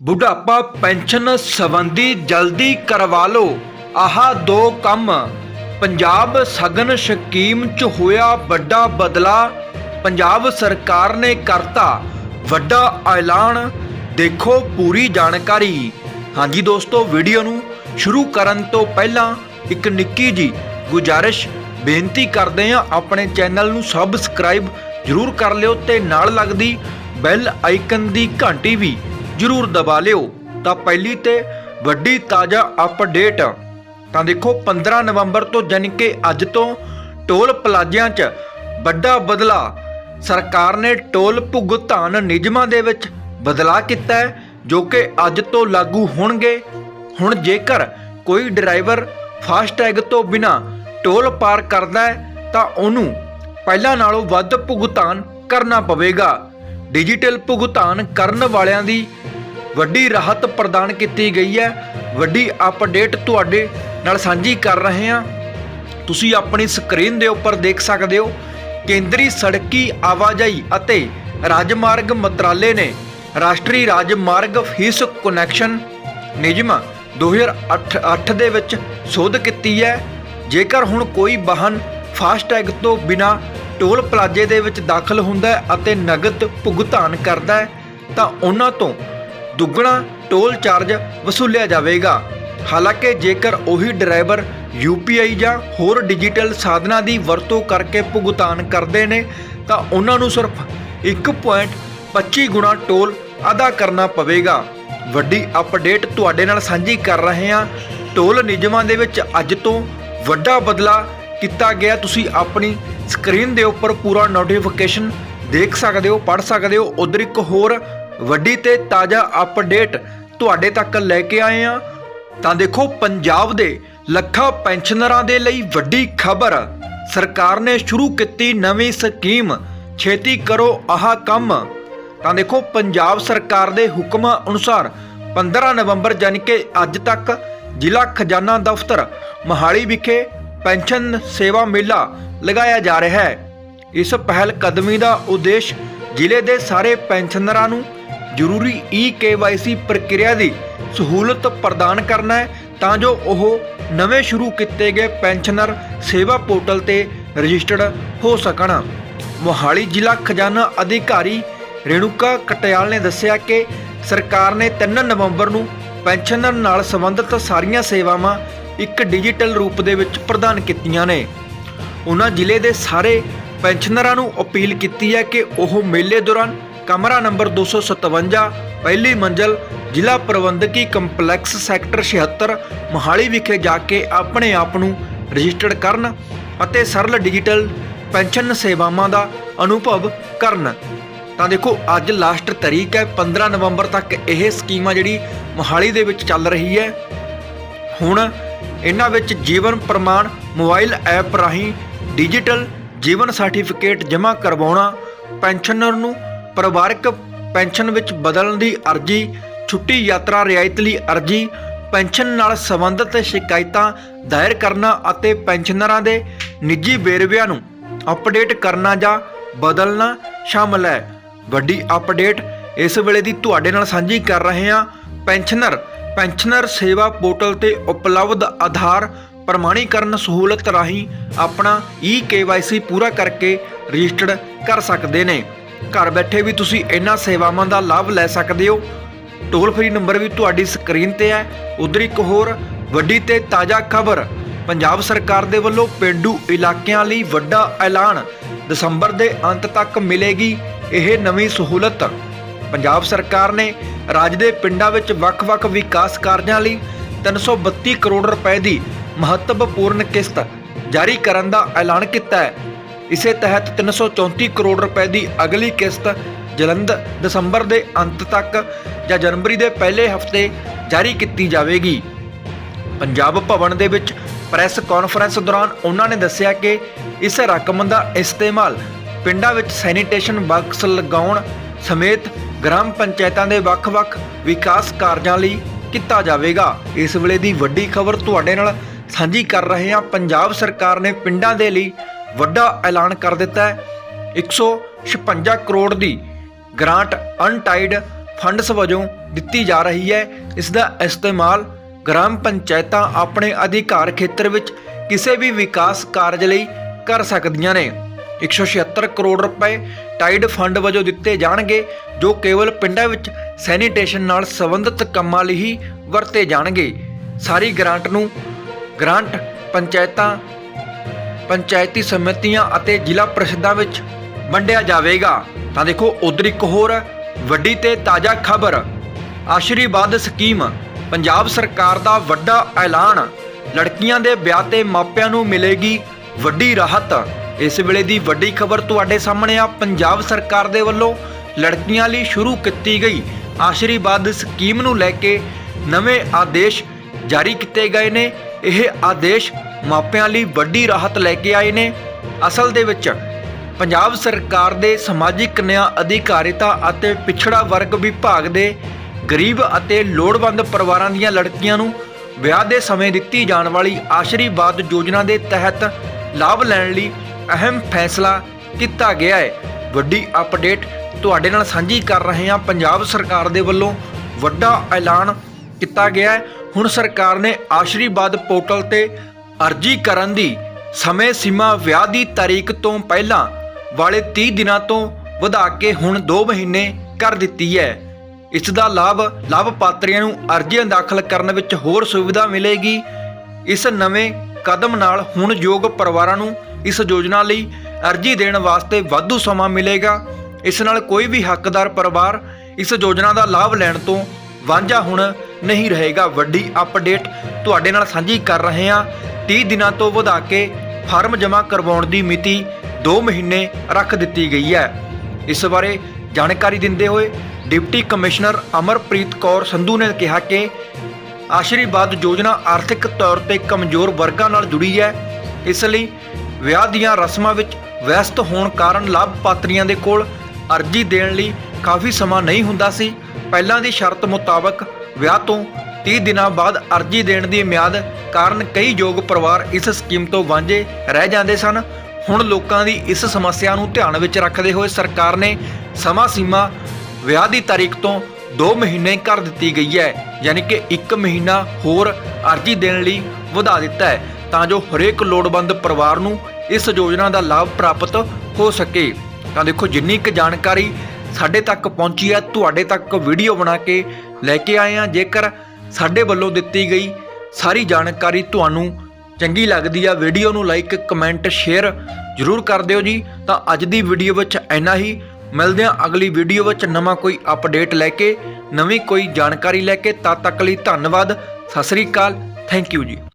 ਬੁਢਾਪਾ ਪੈਨਸ਼ਨ ਸੰਬੰਧੀ ਜਲਦੀ ਕਰਵਾ ਲਓ। ਆਹ ਦੋ ਕੰਮ। ਪੰਜਾਬ ਸਗਨ ਸਕੀਮ 'ਚ ਹੋਇਆ ਵੱਡਾ ਬਦਲਾ। ਪੰਜਾਬ ਸਰਕਾਰ ਨੇ ਕਰਤਾ ਵੱਡਾ ਐਲਾਨ। ਦੇਖੋ ਪੂਰੀ ਜਾਣਕਾਰੀ। ਹਾਂਜੀ ਦੋਸਤੋ, ਵੀਡੀਓ ਨੂੰ ਸ਼ੁਰੂ ਕਰਨ ਤੋਂ ਪਹਿਲਾਂ ਇੱਕ ਨਿੱਕੀ ਜੀ ਗੁਜਾਰਿਸ਼। ਬੇਨਤੀ ਕਰਦੇ ਹਾਂ ਆਪਣੇ ਚੈਨਲ ਨੂੰ ਸਬਸਕ੍ਰਾਈਬ ਜਰੂਰ ਕਰ ਲਿਓ ਤੇ ਨਾਲ ਲੱਗਦੀ ਬੈਲ ਆਈਕਨ ਦੀ ਘੰਟੀ ਵੀ ਜਰੂਰ ਦਬਾ ਲਿਓ। ਤਾਂ ਪਹਿਲੀ ਤੇ ਵੱਡੀ ਤਾਜ਼ਾ ਅਪਡੇਟ ਤਾਂ ਦੇਖੋ 15 ਨਵੰਬਰ ਤੋਂ ਜਾਣੀ ਕਿ ਅੱਜ ਤੋਂ ਟੋਲ ਪਲਾਜ਼ਿਆਂ 'ਚ ਵੱਡਾ ਬਦਲਾ। ਸਰਕਾਰ ਨੇ ਟੋਲ ਭੁਗਤਾਨ ਨਿਯਮਾਂ ਦੇ ਵਿੱਚ ਬਦਲਾਅ ਕੀਤਾ ਹੈ, ਜੋ ਕਿ ਅੱਜ ਤੋਂ ਲਾਗੂ ਹੋਣਗੇ। ਹੁਣ ਜੇਕਰ ਕੋਈ ਡਰਾਈਵਰ ਫਾਸਟੈਗ ਤੋਂ ਬਿਨਾ ਟੋਲ ਪਾਰ ਕਰਦਾ ਹੈ, ਤਾਂ ਉਹਨੂੰ ਪਹਿਲਾਂ ਨਾਲੋਂ ਵੱਧ ਭੁਗਤਾਨ ਕਰਨਾ ਪਵੇਗਾ। ਡਿਜੀਟਲ ਭੁਗਤਾਨ ਕਰਨ ਵਾਲਿਆਂ ਦੀ ਵੱਡੀ ਰਾਹਤ ਪ੍ਰਦਾਨ ਕੀਤੀ ਗਈ ਹੈ। ਵੱਡੀ ਅਪਡੇਟ ਤੁਹਾਡੇ ਨਾਲ ਸਾਂਝੀ ਕਰ ਰਹੇ ਹਾਂ। ਤੁਸੀਂ ਆਪਣੀ ਸਕਰੀਨ ਦੇ ਉੱਪਰ ਦੇਖ ਸਕਦੇ ਹੋ। ਕੇਂਦਰੀ ਸੜਕੀ ਆਵਾਜਾਈ ਅਤੇ ਰਾਜਮਾਰਗ ਮੰਤਰਾਲੇ ਨੇ ਰਾਸ਼ਟਰੀ ਰਾਜਮਾਰਗ ਫੀਸ ਕਨੈਕਸ਼ਨ ਨਿਯਮ 2008 ਦੇ ਵਿੱਚ ਸੋਧ ਕੀਤੀ ਹੈ। ਜੇਕਰ ਹੁਣ ਕੋਈ ਵਾਹਨ ਫਾਸਟੈਗ ਤੋਂ ਬਿਨਾ ਟੋਲ ਪਲਾਜ਼ੇ ਦੇ ਵਿੱਚ ਦਾਖਲ ਹੁੰਦਾ ਹੈ ਅਤੇ ਨਗਦ ਭੁਗਤਾਨ ਕਰਦਾ ਹੈ, ਤਾਂ ਉਹਨਾਂ ਤੋਂ ਦੁੱਗਣਾ ਟੋਲ ਚਾਰਜ ਵਸੂਲਿਆ ਜਾਵੇਗਾ। ਹਾਲਾਂਕਿ ਜੇਕਰ ਉਹੀ ਡਰਾਈਵਰ UPI ਜਾਂ ਹੋਰ ਡਿਜੀਟਲ ਸਾਧਨਾਂ ਦੀ ਵਰਤੋਂ ਕਰਕੇ ਭੁਗਤਾਨ ਕਰਦੇ ਨੇ, ਤਾਂ ਉਹਨਾਂ ਨੂੰ ਸਿਰਫ 1.25 ਗੁਣਾ ਟੋਲ ਅਦਾ ਕਰਨਾ ਪਵੇਗਾ। ਵੱਡੀ ਅਪਡੇਟ ਤੁਹਾਡੇ ਨਾਲ ਸਾਂਝੀ ਕਰ ਰਹੇ ਹਾਂ। ਟੋਲ ਨਿਯਮਾਂ ਦੇ ਵਿੱਚ ਅੱਜ ਤੋਂ ਵੱਡਾ ਬਦਲਾ ਕੀਤਾ ਗਿਆ। ਤੁਸੀਂ ਆਪਣੀ ਸਕਰੀਨ ਦੇ ਉੱਪਰ ਪੂਰਾ ਨੋਟੀਫਿਕੇਸ਼ਨ ਦੇਖ ਸਕਦੇ ਹੋ, ਪੜ੍ਹ ਸਕਦੇ ਹੋ। ਉਧਰ ਇੱਕ ਹੋਰ ਵੱਡੀ ਤੇ ਤਾਜ਼ਾ ਅਪਡੇਟ ਤੁਹਾਡੇ ਤੱਕ ਲੈ ਕੇ ਆਏ ਹਾਂ। ਤਾਂ ਦੇਖੋ ਪੰਜਾਬ ਦੇ ਲੱਖਾਂ ਪੈਨਸ਼ਨਰਾਂ ਦੇ ਲਈ ਵੱਡੀ ਖਬਰ। ਸਰਕਾਰ ਨੇ ਸ਼ੁਰੂ ਕੀਤੀ ਨਵੀਂ ਸਕੀਮ, ਛੇਤੀ ਕਰੋ ਆਹ ਕੰਮ। ਤਾਂ ਦੇਖੋ ਪੰਜਾਬ ਸਰਕਾਰ ਦੇ ਹੁਕਮਾਂ ਅਨੁਸਾਰ 15 ਨਵੰਬਰ ਯਾਨੀ ਕਿ ਅੱਜ ਤੱਕ ਜ਼ਿਲ੍ਹਾ ਖਜ਼ਾਨਾ ਦਫ਼ਤਰ ਮਹਾਲੀ ਵਿਖੇ ਪੈਨਸ਼ਨ ਸੇਵਾ ਮੇਲਾ ਲਗਾਇਆ ਜਾ ਰਿਹਾ ਹੈ। ਇਸ ਪਹਿਲ ਕਦਮੀ ਦਾ ਉਦੇਸ਼ ਜ਼ਿਲ੍ਹੇ ਦੇ ਸਾਰੇ ਪੈਨਸ਼ਨਰਾਂ ਨੂੰ ਜ਼ਰੂਰੀ ਈ ਕੇਵਾਈਸੀ ਪ੍ਰਕਿਰਿਆ ਦੀ ਸਹੂਲਤ ਪ੍ਰਦਾਨ ਕਰਨਾ ਹੈ ਤਾਂ ਜੋ ਉਹ ਨਵੇਂ ਸ਼ੁਰੂ ਕੀਤੇ ਗਏ ਪੈਨਸ਼ਨਰ ਸੇਵਾ ਪੋਰਟਲ ਤੇ ਰਜਿਸਟਰਡ ਹੋ ਸਕਣ। ਮੋਹਾਲੀ ਜ਼ਿਲ੍ਹਾ ਖਜ਼ਾਨਾ ਅਧਿਕਾਰੀ ਰੇਣੂਕਾ ਕਟਿਆਲ ਨੇ ਦੱਸਿਆ ਕਿ ਸਰਕਾਰ ਨੇ 3 ਨਵੰਬਰ ਨੂੰ ਪੈਨਸ਼ਨਰ ਨਾਲ ਸੰਬੰਧਿਤ ਸਾਰੀਆਂ ਸੇਵਾਵਾਂ ਇੱਕ ਡਿਜੀਟਲ ਰੂਪ ਦੇ ਵਿੱਚ ਪ੍ਰਦਾਨ ਕੀਤੀਆਂ ਨੇ। ਉਹਨਾਂ ਜ਼ਿਲ੍ਹੇ ਦੇ ਸਾਰੇ ਪੈਨਸ਼ਨਰਾਂ ਨੂੰ ਅਪੀਲ ਕੀਤੀ ਹੈ ਕਿ ਉਹ ਮੇਲੇ ਦੌਰਾਨ ਕਮਰਾ ਨੰਬਰ 257 ਪਹਿਲੀ ਮੰਜ਼ਲ, ਜ਼ਿਲ੍ਹਾ ਪ੍ਰਬੰਧਕੀ ਕੰਪਲੈਕਸ ਸੈਕਟਰ 76 ਮੋਹਾਲੀ ਵਿਖੇ ਜਾ ਕੇ ਆਪਣੇ ਆਪ ਨੂੰ ਰਜਿਸਟਰਡ ਕਰਨ ਅਤੇ ਸਰਲ ਡਿਜੀਟਲ ਪੈਨਸ਼ਨ ਸੇਵਾਵਾਂ ਦਾ ਅਨੁਭਵ ਕਰਨ। ਤਾਂ ਦੇਖੋ, ਅੱਜ ਲਾਸਟ ਤਰੀਕ ਹੈ 15 ਨਵੰਬਰ ਤੱਕ ਇਹ ਸਕੀਮ ਆ ਜਿਹੜੀ ਮੋਹਾਲੀ ਦੇ ਵਿੱਚ ਚੱਲ ਰਹੀ ਹੈ। ਹੁਣ ਇਹਨਾਂ ਵਿੱਚ ਜੀਵਨ ਪ੍ਰਮਾਣ, ਮੋਬਾਈਲ ਐਪ ਰਾਹੀਂ ਡਿਜੀਟਲ ਜੀਵਨ ਸਰਟੀਫਿਕੇਟ ਜਮ੍ਹਾਂ ਕਰਵਾਉਣਾ, ਪੈਨਸ਼ਨਰ ਨੂੰ ਪਰਿਵਾਰਕ ਪੈਨਸ਼ਨ ਵਿੱਚ ਬਦਲਣ ਦੀ ਅਰਜ਼ੀ, ਛੁੱਟੀ ਯਾਤਰਾ ਰਿਆਇਤ ਲਈ ਅਰਜ਼ੀ, ਪੈਨਸ਼ਨ ਨਾਲ ਸੰਬੰਧਿਤ ਸ਼ਿਕਾਇਤਾਂ ਦਾਇਰ ਕਰਨਾ ਅਤੇ ਪੈਨਸ਼ਨਰਾਂ ਦੇ ਨਿੱਜੀ ਵੇਰਵਿਆਂ ਨੂੰ ਅਪਡੇਟ ਕਰਨਾ ਜਾਂ ਬਦਲਣਾ ਸ਼ਾਮਲ ਹੈ। ਵੱਡੀ ਅਪਡੇਟ ਇਸ ਵੇਲੇ ਦੀ ਤੁਹਾਡੇ ਨਾਲ ਸਾਂਝੀ ਕਰ ਰਹੇ ਹਾਂ। ਪੈਨਸ਼ਨਰ ਪੈਨਸ਼ਨਰ ਸੇਵਾ ਪੋਰਟਲ ਤੇ ਉਪਲਬਧ ਆਧਾਰ ਪ੍ਰਮਾਣੀਕਰਨ ਸਹੂਲਤ ਰਾਹੀਂ ਆਪਣਾ ਈ ਕੇਵਾਈਸੀ ਪੂਰਾ ਕਰਕੇ ਰਜਿਸਟਰਡ ਕਰ ਸਕਦੇ ਨੇ। ਘਰ ਬੈਠੇ ਵੀ ਤੁਸੀਂ ਇਹਨਾਂ ਸੇਵਾਵਾਂ ਦਾ ਲਾਭ ਲੈ ਸਕਦੇ ਹੋ। ਟੋਲ ਫ੍ਰੀ ਨੰਬਰ ਵੀ ਤੁਹਾਡੀ ਸਕਰੀਨ ਤੇ ਹੈ। ਉਧਰ ਇੱਕ ਹੋਰ ਵੱਡੀ ਤੇ ਤਾਜ਼ਾ ਖਬਰ, ਪੰਜਾਬ ਸਰਕਾਰ ਦੇ ਵੱਲੋਂ ਪਿੰਡੂ ਇਲਾਕਿਆਂ ਲਈ ਵੱਡਾ ਐਲਾਨ, ਦਸੰਬਰ ਦੇ ਅੰਤ ਤੱਕ ਮਿਲੇਗੀ ਇਹ ਨਵੀਂ ਸਹੂਲਤ। ਪੰਜਾਬ ਸਰਕਾਰ ਨੇ ਰਾਜ ਦੇ ਪਿੰਡਾਂ ਵਿੱਚ ਵੱਖ-ਵੱਖ ਵਿਕਾਸ ਕਾਰਜਾਂ ਲਈ 332 ਕਰੋੜ ਰੁਪਏ ਦੀ ਮਹੱਤਵਪੂਰਨ ਕਿਸ਼ਤ ਜਾਰੀ ਕਰਨ ਦਾ ਐਲਾਨ ਕੀਤਾ ਹੈ। ਇਸੇ ਤਹਿਤ 334 ਕਰੋੜ ਰੁਪਏ ਦੀ ਅਗਲੀ ਕਿਸ਼ਤ ਜਲੰਧਰ ਦਸੰਬਰ ਦੇ ਅੰਤ ਤੱਕ ਜਾਂ ਜਨਵਰੀ ਦੇ ਪਹਿਲੇ ਹਫ਼ਤੇ ਜਾਰੀ ਕੀਤੀ ਜਾਵੇਗੀ। ਪੰਜਾਬ ਭਵਨ ਦੇ ਵਿੱਚ ਪ੍ਰੈਸ ਕਾਨਫਰੰਸ ਦੌਰਾਨ ਉਹਨਾਂ ਨੇ ਦੱਸਿਆ ਕਿ ਇਸ ਰਕਮ ਦਾ ਇਸਤੇਮਾਲ ਪਿੰਡਾਂ ਵਿੱਚ ਸੈਨੀਟੇਸ਼ਨ ਬਾਕਸ ਲਗਾਉਣ ਸਮੇਤ ਗ੍ਰਾਮ ਪੰਚਾਇਤਾਂ ਦੇ ਵੱਖ-ਵੱਖ ਵਿਕਾਸ ਕਾਰਜਾਂ ਲਈ ਕੀਤਾ ਜਾਵੇਗਾ। ਇਸ ਵੇਲੇ ਦੀ ਵੱਡੀ ਖਬਰ ਤੁਹਾਡੇ ਨਾਲ ਸਾਂਝੀ ਕਰ ਰਹੇ ਹਾਂ। ਪੰਜਾਬ ਸਰਕਾਰ ਨੇ ਪਿੰਡਾਂ ਦੇ ਲਈ ਵੱਡਾ ਐਲਾਨ ਕਰ ਦਿੱਤਾ ਹੈ। 156 ਕਰੋੜ ਦੀ ਗ੍ਰਾਂਟ ਅਨਟਾਈਡ ਫੰਡਸ ਵਜੋਂ ਦਿੱਤੀ ਜਾ ਰਹੀ ਹੈ। ਇਸ ਦਾ ਇਸਤੇਮਾਲ ਗ੍ਰਾਮ ਪੰਚਾਇਤਾਂ ਆਪਣੇ ਅਧਿਕਾਰ ਖੇਤਰ ਵਿੱਚ ਕਿਸੇ ਵੀ ਵਿਕਾਸ ਕਾਰਜ ਲਈ ਕਰ ਸਕਦੀਆਂ ਨੇ। 176 ਕਰੋੜ ਰੁਪਏ ਟਾਈਡ ਫੰਡ ਵਜੋਂ ਦਿੱਤੇ ਜਾਣਗੇ, ਜੋ ਕੇਵਲ ਪਿੰਡਾਂ ਵਿੱਚ ਸੈਨੀਟੇਸ਼ਨ ਨਾਲ ਸੰਬੰਧਿਤ ਕੰਮਾਂ ਲਈ ਹੀ ਵਰਤੇ ਜਾਣਗੇ। ਸਾਰੀ ਗ੍ਰਾਂਟ ਨੂੰ ਗ੍ਰਾਂਟ ਪੰਚਾਇਤਾਂ ਪੰਚਾਇਤੀ ਸਮਿਤੀਆਂ ਅਤੇ ਜ਼ਿਲ੍ਹਾ ਪ੍ਰੀਸ਼ਦਾਂ ਵਿੱਚ ਵੰਡਿਆ ਜਾਵੇਗਾ। ਤਾਂ ਦੇਖੋ, ਉਧਰ ਇੱਕ ਹੋਰ ਵੱਡੀ ਤੇ ਤਾਜ਼ਾ ਖਬਰ। ਆਸ਼ੀਰਵਾਦ ਸਕੀਮ। ਪੰਜਾਬ ਸਰਕਾਰ ਦਾ ਵੱਡਾ ਐਲਾਨ। ਲੜਕੀਆਂ ਦੇ ਵਿਆਹ ਤੇ ਮਾਪਿਆਂ ਨੂੰ ਮਿਲੇਗੀ ਵੱਡੀ ਰਾਹਤ। ਇਸ ਵੇਲੇ ਦੀ ਵੱਡੀ ਖਬਰ ਤੁਹਾਡੇ ਸਾਹਮਣੇ ਆ। ਪੰਜਾਬ ਸਰਕਾਰ ਦੇ ਵੱਲੋਂ ਲੜਕੀਆਂ ਲਈ ਸ਼ੁਰੂ ਕੀਤੀ ਗਈ ਆਸ਼ੀਰਵਾਦ ਸਕੀਮ ਨੂੰ ਲੈ ਕੇ ਨਵੇਂ ਆਦੇਸ਼ ਜਾਰੀ ਕੀਤੇ ਗਏ ਨੇ। ਇਹ ਆਦੇਸ਼ ਮਾਪਿਆਂ ਲਈ ਵੱਡੀ ਰਾਹਤ ਲੈ ਕੇ ਆਏ ਨੇ। ਅਸਲ ਦੇ ਵਿੱਚ ਪੰਜਾਬ ਸਰਕਾਰ ਦੇ ਸਮਾਜਿਕ ਨਿਆਂ ਅਧਿਕਾਰਿਤਾ ਅਤੇ ਪਿਛੜਾ ਵਰਗ ਵਿਭਾਗ ਦੇ ਗਰੀਬ ਅਤੇ ਲੋੜਵੰਦ ਪਰਿਵਾਰਾਂ ਦੀਆਂ ਲੜਕੀਆਂ ਨੂੰ ਵਿਆਹ ਦੇ ਸਮੇਂ ਦਿੱਤੀ ਜਾਣ ਵਾਲੀ ਆਸ਼ੀਰਵਾਦ ਯੋਜਨਾ ਦੇ ਤਹਿਤ ਲਾਭ ਲੈਣ ਲਈ ਅਹਿਮ ਫੈਸਲਾ ਕੀਤਾ ਗਿਆ ਹੈ। ਵੱਡੀ ਅਪਡੇਟ ਤੁਹਾਡੇ ਨਾਲ ਸਾਂਝੀ ਕਰ ਰਹੇ ਹਾਂ। ਪੰਜਾਬ ਸਰਕਾਰ ਦੇ ਵੱਲੋਂ ਵੱਡਾ ਐਲਾਨ ਕੀਤਾ ਗਿਆ ਹੈ। ਹੁਣ ਸਰਕਾਰ ਨੇ ਆਸ਼ੀਰਵਾਦ ਪੋਰਟਲ ਤੇ ਅਰਜੀ ਕਰਨ ਦੀ ਸਮੇਂ ਸੀਮਾ ਵਿਆਹ ਦੀ ਤਾਰੀਖ ਤੋਂ ਪਹਿਲਾਂ ਵਾਲੇ 30 ਦਿਨਾਂ ਤੋਂ ਵਧਾ ਕੇ ਹੁਣ 2 ਮਹੀਨੇ ਕਰ ਦਿੱਤੀ ਹੈ। ਇਸ ਦਾ ਲਾਭ ਲਾਭਪਾਤਰੀਆਂ ਨੂੰ ਅਰਜ਼ੀਆਂ ਦਾਖਲ ਕਰਨ ਵਿੱਚ ਹੋਰ ਸੁਵਿਧਾ ਮਿਲੇਗੀ। ਇਸ ਨਵੇਂ ਕਦਮ ਨਾਲ ਹੁਣ ਯੋਗ ਪਰਿਵਾਰਾਂ ਨੂੰ ਇਸ ਯੋਜਨਾ ਲਈ ਅਰਜ਼ੀ ਦੇਣ ਵਾਸਤੇ ਵਾਧੂ ਸਮਾਂ ਮਿਲੇਗਾ। ਇਸ ਨਾਲ ਕੋਈ ਵੀ ਹੱਕਦਾਰ ਪਰਿਵਾਰ ਇਸ ਯੋਜਨਾ ਦਾ ਲਾਭ ਲੈਣ ਤੋਂ ਵਾਂਝਾ ਹੁਣ ਨਹੀਂ ਰਹੇਗਾ। ਵੱਡੀ ਅਪਡੇਟ ਤੁਹਾਡੇ ਨਾਲ ਸਾਂਝੀ ਕਰ ਰਹੇ ਹਾਂ। 30 ਦਿਨਾਂ ਤੋਂ ਵਧਾ ਕੇ ਫਾਰਮ ਜਮ੍ਹਾਂ ਕਰਵਾਉਣ ਦੀ ਮਿਤੀ 2 ਮਹੀਨੇ ਰੱਖ ਦਿੱਤੀ ਗਈ ਹੈ। ਇਸ ਬਾਰੇ ਜਾਣਕਾਰੀ ਦਿੰਦੇ ਹੋਏ ਡਿਪਟੀ ਕਮਿਸ਼ਨਰ ਅਮਰਪ੍ਰੀਤ ਕੌਰ ਸੰਧੂ ਨੇ ਕਿਹਾ ਕਿ ਆਸ਼ੀਰਵਾਦ ਯੋਜਨਾ ਆਰਥਿਕ ਤੌਰ ਤੇ ਕਮਜ਼ੋਰ ਵਰਗਾਂ ਨਾਲ ਜੁੜੀ ਹੈ। ਇਸ ਲਈ ਵਿਆਹ ਦੀਆਂ ਰਸਮਾਂ ਵਿੱਚ ਵਿਅਸਤ ਹੋਣ ਕਾਰਨ ਲਾਭਪਾਤਰੀਆਂ ਦੇ ਕੋਲ ਅਰਜ਼ੀ ਦੇਣ ਲਈ ਕਾਫੀ ਸਮਾਂ ਨਹੀਂ ਹੁੰਦਾ ਸੀ। ਪਹਿਲਾਂ ਦੀ ਸ਼ਰਤ ਮੁਤਾਬਕ ਵਿਆਹ ਤੋਂ 30 ਦਿਨਾਂ ਬਾਅਦ ਅਰਜ਼ੀ ਦੇਣ ਦੀ ਮਿਆਦ ਕਾਰਨ ਕਈ ਯੋਗ ਪਰਿਵਾਰ ਇਸ ਸਕੀਮ ਤੋਂ ਵਾਂਝੇ ਰਹਿ ਜਾਂਦੇ ਸਨ। ਹੁਣ ਲੋਕਾਂ ਦੀ ਇਸ ਸਮੱਸਿਆ ਨੂੰ ਧਿਆਨ ਵਿੱਚ ਰੱਖਦੇ ਹੋਏ ਸਰਕਾਰ ਨੇ ਸਮਾਂ ਸੀਮਾ ਵਿਆਹ ਦੀ ਤਾਰੀਖ ਤੋਂ 2 ਮਹੀਨੇ ਕਰ ਦਿੱਤੀ ਗਈ ਹੈ, ਯਾਨੀ ਕਿ 1 ਮਹੀਨਾ ਹੋਰ ਅਰਜ਼ੀ ਦੇਣ ਲਈ ਵਧਾ ਦਿੱਤਾ ਹੈ, ਤਾਂ ਜੋ ਹਰੇਕ ਲੋੜਵੰਦ ਪਰਿਵਾਰ ਨੂੰ ਇਸ ਯੋਜਨਾ ਦਾ ਲਾਭ ਪ੍ਰਾਪਤ ਹੋ ਸਕੇ। ਤਾਂ ਦੇਖੋ, ਜਿੰਨੀ ਕੁ ਜਾਣਕਾਰੀ ਸਾਡੇ ਤੱਕ ਪਹੁੰਚੀ ਹੈ ਤੁਹਾਡੇ ਤੱਕ ਵੀਡੀਓ ਬਣਾ ਕੇ ਲੈ ਕੇ ਆਏ ਹਾਂ ਜੇਕਰ ਸਾਡੇ ਵੱਲੋਂ ਦਿੱਤੀ ਗਈ ਸਾਰੀ ਜਾਣਕਾਰੀ ਤੁਹਾਨੂੰ ਚੰਗੀ ਲੱਗਦੀ ਆ ਵੀਡੀਓ ਨੂੰ ਲਾਈਕ ਕਮੈਂਟ ਸ਼ੇਅਰ ਜ਼ਰੂਰ ਕਰ ਦਿਓ ਜੀ। ਤਾਂ ਅੱਜ ਦੀ ਵੀਡੀਓ ਵਿੱਚ ਇੰਨਾ ਹੀ। ਮਿਲਦੇ ਹਾਂ ਅਗਲੀ ਵੀਡੀਓ ਵਿੱਚ ਨਵਾਂ ਕੋਈ ਅਪਡੇਟ ਲੈ ਕੇ, ਨਵੀਂ ਕੋਈ ਜਾਣਕਾਰੀ ਲੈ ਕੇ। ਤਦ ਤੱਕ ਲਈ ਧੰਨਵਾਦ। ਸਤਿ ਸ੍ਰੀ ਅਕਾਲ। ਥੈਂਕ ਯੂ ਜੀ।